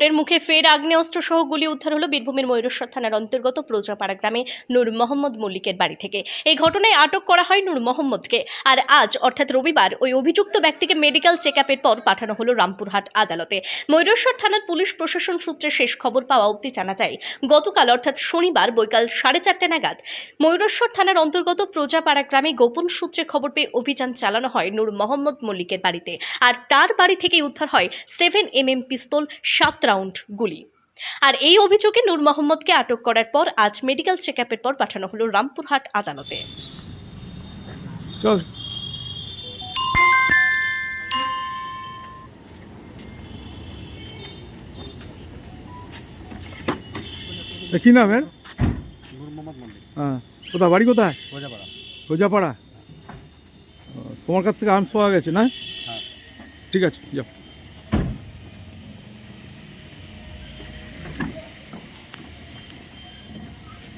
এর মুখে ফের আগ্নেয়াস্ত্র সহ গুলি উদ্ধার হলো বীরভূমের ময়ূরেশ্বর থানার অন্তর্গত প্রজাপাড়া গ্রামে নূর মোহাম্মদ মল্লিকের বাড়ি থেকে। এই ঘটনায় আটক করা হয় নূর মোহাম্মদকে। আর আজ, অর্থাৎ রবিবার, ওই অভিযুক্ত ব্যক্তিকে মেডিকেল চেক পর পাঠানো হলো রামপুরহাট আদালতে। ময়ূরেশ্বর থানার পুলিশ প্রশাসন সূত্রে শেষ খবর পাওয়া অবধি জানা যায়, গতকাল, অর্থাৎ শনিবার, বৈকাল সাড়ে চারটে নাগাদ ময়ূরেশ্বর থানার অন্তর্গত প্রজাপাড়া গ্রামে গোপন সূত্রে খবর পেয়ে অভিযান চালানো হয় নূর মোহাম্মদ মল্লিকের বাড়িতে। আর তার বাড়ি থেকেই উদ্ধার হয় সেভেন এম এম পিস্তল, সাত রাউন্ড গুলি আর এই অভিযোগে নূর মোহাম্মদকে আটক করার পর আজ মেডিকেল চেক আপের পর পাঠানো হলো রামপুরহাট আদালতে। কি নাম এর? নূর মোহাম্মদ মল্লিক হ্যাঁ কোথায় বাড়ি কোথায়? রোজাপাড়া রোজাপাড়া তোমার কাছ থেকে আর্মস পাওয়া গেছে না? হ্যাঁ। ঠিক আছে যাও।